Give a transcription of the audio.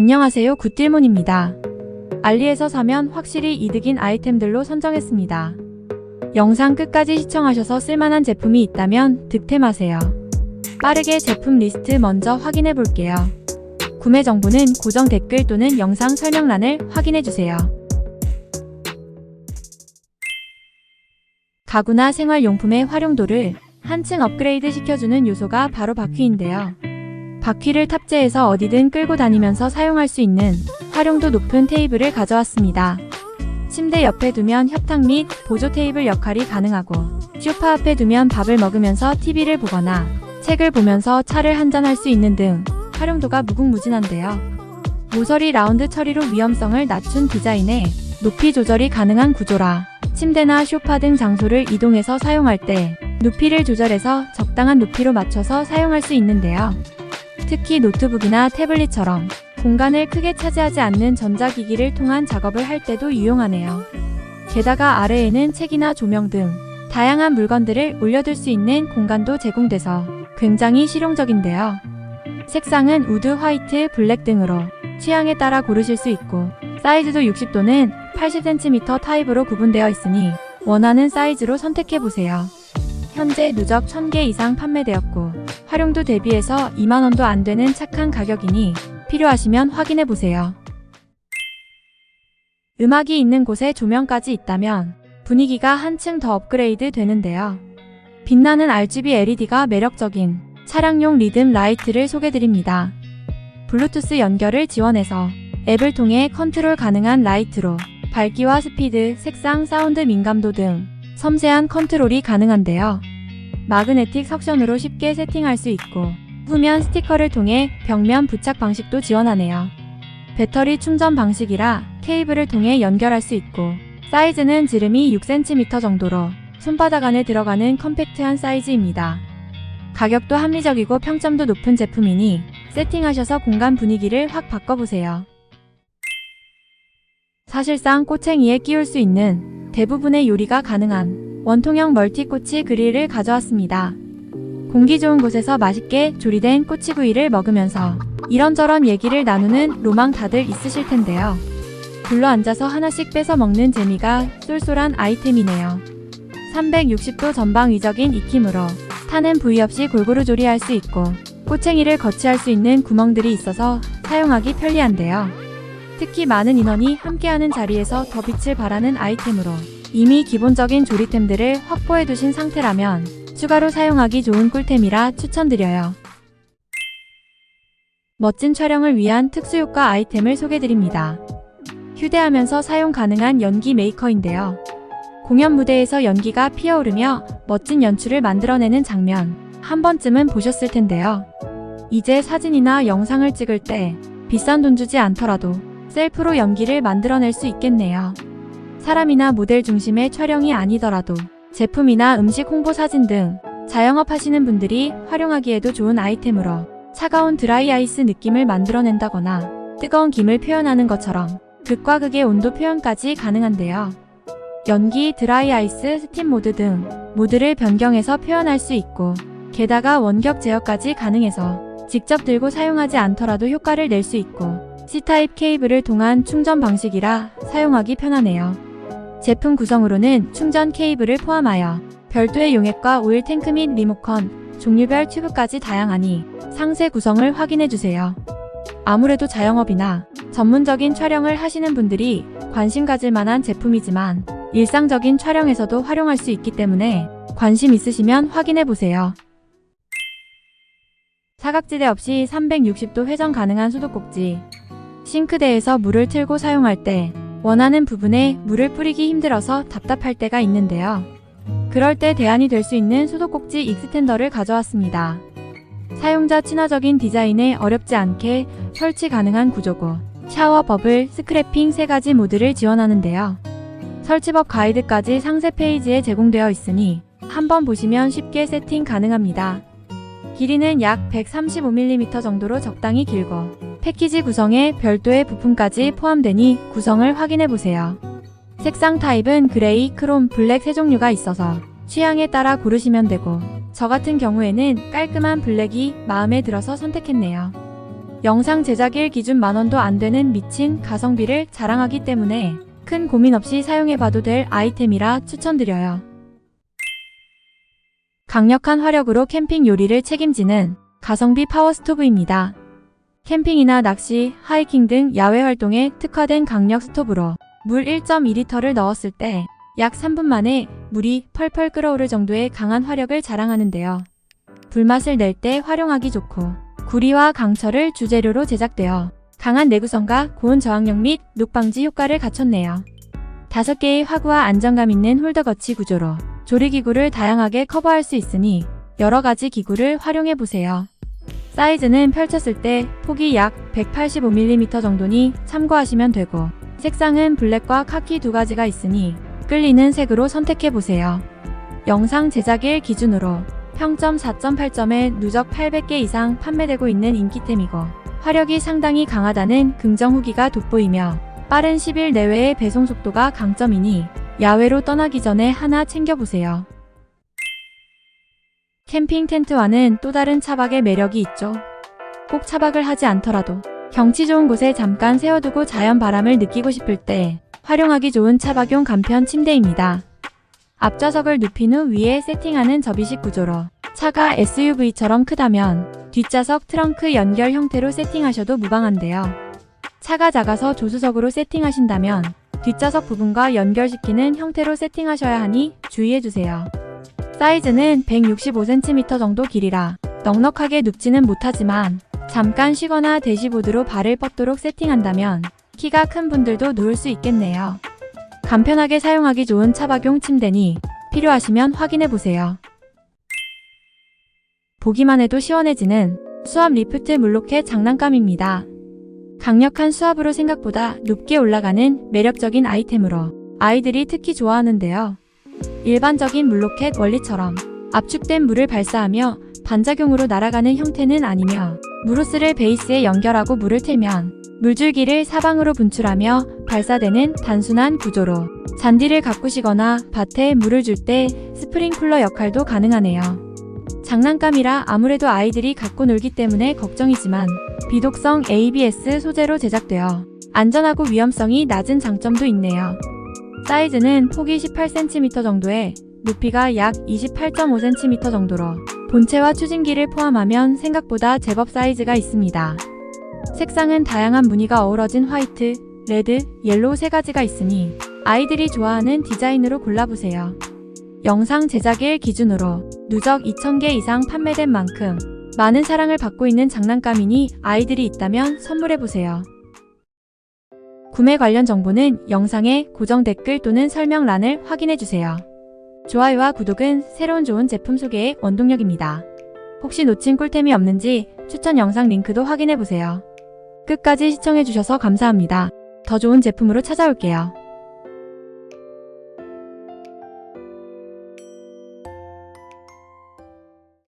안녕하세요 굿딜몬입니다. 알리에서 사면 확실히 이득인 아이템들로 선정했습니다. 영상 끝까지 시청하셔서 쓸만한 제품이 있다면 득템하세요. 빠르게 제품 리스트 먼저 확인해 볼게요. 구매 정보는 고정 댓글 또는 영상 설명란을 확인해 주세요. 가구나 생활용품의 활용도를 한층 업그레이드 시켜주는 요소가 바로 바퀴인데요. 바퀴를 탑재해서 어디든 끌고 다니면서 사용할 수 있는 활용도 높은 테이블을 가져왔습니다. 침대 옆에 두면 협탁 및 보조 테이블 역할이 가능하고 소파 앞에 두면 밥을 먹으면서 TV를 보거나 책을 보면서 차를 한잔할 수 있는 등 활용도가 무궁무진한데요. 모서리 라운드 처리로 위험성을 낮춘 디자인에 높이 조절이 가능한 구조라 침대나 소파 등 장소를 이동해서 사용할 때 높이를 조절해서 적당한 높이로 맞춰서 사용할 수 있는데요. 특히 노트북이나 태블릿처럼 공간을 크게 차지하지 않는 전자기기를 통한 작업을 할 때도 유용하네요. 게다가 아래에는 책이나 조명 등 다양한 물건들을 올려둘 수 있는 공간도 제공돼서 굉장히 실용적인데요. 색상은 우드, 화이트, 블랙 등으로 취향에 따라 고르실 수 있고 사이즈도 60 또는 80cm 타입으로 구분되어 있으니 원하는 사이즈로 선택해보세요. 현재 누적 1000개 이상 판매되었고 활용도 대비해서 2만원도 안 되는 착한 가격이니 필요하시면 확인해 보세요. 음악이 있는 곳에 조명까지 있다면 분위기가 한층 더 업그레이드 되는데요. 빛나는 RGB LED가 매력적인 차량용 리듬 라이트를 소개드립니다. 블루투스 연결을 지원해서 앱을 통해 컨트롤 가능한 라이트로 밝기와 스피드, 색상, 사운드 민감도 등 섬세한 컨트롤이 가능한데요. 마그네틱 석션으로 쉽게 세팅할 수 있고 후면 스티커를 통해 벽면 부착 방식도 지원하네요. 배터리 충전 방식이라 케이블을 통해 연결할 수 있고 사이즈는 지름이 6cm 정도로 손바닥 안에 들어가는 컴팩트한 사이즈입니다. 가격도 합리적이고 평점도 높은 제품이니 세팅하셔서 공간 분위기를 확 바꿔보세요. 사실상 꼬챙이에 끼울 수 있는 대부분의 요리가 가능한 원통형 멀티꼬치 그릴을 가져왔습니다. 공기 좋은 곳에서 맛있게 조리된 꼬치구이를 먹으면서 이런저런 얘기를 나누는 로망 다들 있으실 텐데요. 둘러 앉아서 하나씩 뺏어 먹는 재미가 쏠쏠한 아이템이네요. 360도 전방 위적인 익힘으로 타는 부위 없이 골고루 조리할 수 있고 꼬챙이를 거치할 수 있는 구멍들이 있어서 사용하기 편리한데요. 특히 많은 인원이 함께하는 자리에서 더 빛을 발하는 아이템으로 이미 기본적인 조리템들을 확보해 두신 상태라면 추가로 사용하기 좋은 꿀템이라 추천드려요. 멋진 촬영을 위한 특수효과 아이템을 소개드립니다. 휴대하면서 사용 가능한 연기 메이커인데요. 공연 무대에서 연기가 피어오르며 멋진 연출을 만들어내는 장면 한 번쯤은 보셨을 텐데요. 이제 사진이나 영상을 찍을 때 비싼 돈 주지 않더라도 셀프로 연기를 만들어낼 수 있겠네요. 사람이나 모델 중심의 촬영이 아니더라도 제품이나 음식 홍보 사진 등 자영업 하시는 분들이 활용하기에도 좋은 아이템으로 차가운 드라이 아이스 느낌을 만들어낸다거나 뜨거운 김을 표현하는 것처럼 극과 극의 온도 표현까지 가능한데요. 연기, 드라이 아이스, 스팀 모드 등 모드를 변경해서 표현할 수 있고 게다가 원격 제어까지 가능해서 직접 들고 사용하지 않더라도 효과를 낼 수 있고 C타입 케이블을 통한 충전 방식이라 사용하기 편하네요. 제품 구성으로는 충전 케이블을 포함하여 별도의 용액과 오일 탱크 및 리모컨, 종류별 튜브까지 다양하니 상세 구성을 확인해주세요. 아무래도 자영업이나 전문적인 촬영을 하시는 분들이 관심 가질 만한 제품이지만 일상적인 촬영에서도 활용할 수 있기 때문에 관심 있으시면 확인해보세요. 사각지대 없이 360도 회전 가능한 수도꼭지 싱크대에서 물을 틀고 사용할 때 원하는 부분에 물을 뿌리기 힘들어서 답답할 때가 있는데요. 그럴 때 대안이 될 수 있는 수도꼭지 익스텐더를 가져왔습니다. 사용자 친화적인 디자인에 어렵지 않게 설치 가능한 구조고 샤워 버블, 스크래핑 세 가지 모드를 지원하는데요. 설치법 가이드까지 상세 페이지에 제공되어 있으니 한번 보시면 쉽게 세팅 가능합니다. 길이는 약 135mm 정도로 적당히 길고 패키지 구성에 별도의 부품까지 포함되니 구성을 확인해보세요. 색상 타입은 그레이, 크롬, 블랙 세 종류가 있어서 취향에 따라 고르시면 되고 저 같은 경우에는 깔끔한 블랙이 마음에 들어서 선택했네요. 영상 제작일 기준 만원도 안 되는 미친 가성비를 자랑하기 때문에 큰 고민 없이 사용해봐도 될 아이템이라 추천드려요. 강력한 화력으로 캠핑 요리를 책임지는 가성비 파워 스토브입니다. 캠핑이나 낚시, 하이킹 등 야외 활동에 특화된 강력 스토브로 물 1.2리터를 넣었을 때 약 3분 만에 물이 펄펄 끓어오를 정도의 강한 화력을 자랑하는데요. 불맛을 낼 때 활용하기 좋고 구리와 강철을 주재료로 제작되어 강한 내구성과 고온 저항력 및 녹방지 효과를 갖췄네요. 다섯 개의 화구와 안정감 있는 홀더 거치 구조로 조리기구를 다양하게 커버할 수 있으니 여러 가지 기구를 활용해 보세요. 사이즈는 펼쳤을 때 폭이 약 185mm 정도니 참고하시면 되고 색상은 블랙과 카키 두 가지가 있으니 끌리는 색으로 선택해 보세요. 영상 제작일 기준으로 평점 4.8점에 누적 800개 이상 판매되고 있는 인기템이고 화력이 상당히 강하다는 긍정 후기가 돋보이며 빠른 10일 내외의 배송 속도가 강점이니 야외로 떠나기 전에 하나 챙겨보세요. 캠핑 텐트와는 또 다른 차박의 매력이 있죠. 꼭 차박을 하지 않더라도 경치 좋은 곳에 잠깐 세워두고 자연 바람을 느끼고 싶을 때 활용하기 좋은 차박용 간편 침대입니다. 앞좌석을 눕힌 후 위에 세팅하는 접이식 구조로 차가 SUV처럼 크다면 뒷좌석 트렁크 연결 형태로 세팅하셔도 무방한데요. 차가 작아서 조수석으로 세팅하신다면 뒷좌석 부분과 연결시키는 형태로 세팅하셔야 하니 주의해주세요. 사이즈는 165cm 정도 길이라 넉넉하게 눕지는 못하지만 잠깐 쉬거나 대시보드로 발을 뻗도록 세팅한다면 키가 큰 분들도 누울 수 있겠네요. 간편하게 사용하기 좋은 차박용 침대니 필요하시면 확인해보세요. 보기만 해도 시원해지는 수압 리프트 물로켓 장난감입니다. 강력한 수압으로 생각보다 높게 올라가는 매력적인 아이템으로 아이들이 특히 좋아하는데요. 일반적인 물로켓 원리처럼 압축된 물을 발사하며 반작용으로 날아가는 형태는 아니며 무로스를 베이스에 연결하고 물을 틀면 물줄기를 사방으로 분출하며 발사되는 단순한 구조로 잔디를 가꾸시거나 밭에 물을 줄 때 스프링쿨러 역할도 가능하네요. 장난감이라 아무래도 아이들이 갖고 놀기 때문에 걱정이지만 비독성 ABS 소재로 제작되어 안전하고 위험성이 낮은 장점도 있네요. 사이즈는 폭이 18cm 정도에 높이가 약 28.5cm 정도로 본체와 추진기를 포함하면 생각보다 제법 사이즈가 있습니다. 색상은 다양한 무늬가 어우러진 화이트, 레드, 옐로우 세 가지가 있으니 아이들이 좋아하는 디자인으로 골라보세요. 영상 제작일 기준으로 누적 2,000개 이상 판매된 만큼 많은 사랑을 받고 있는 장난감이니 아이들이 있다면 선물해보세요. 구매 관련 정보는 영상의 고정 댓글 또는 설명란을 확인해주세요. 좋아요와 구독은 새로운 좋은 제품 소개의 원동력입니다. 혹시 놓친 꿀템이 없는지 추천 영상 링크도 확인해보세요. 끝까지 시청해주셔서 감사합니다. 더 좋은 제품으로 찾아올게요.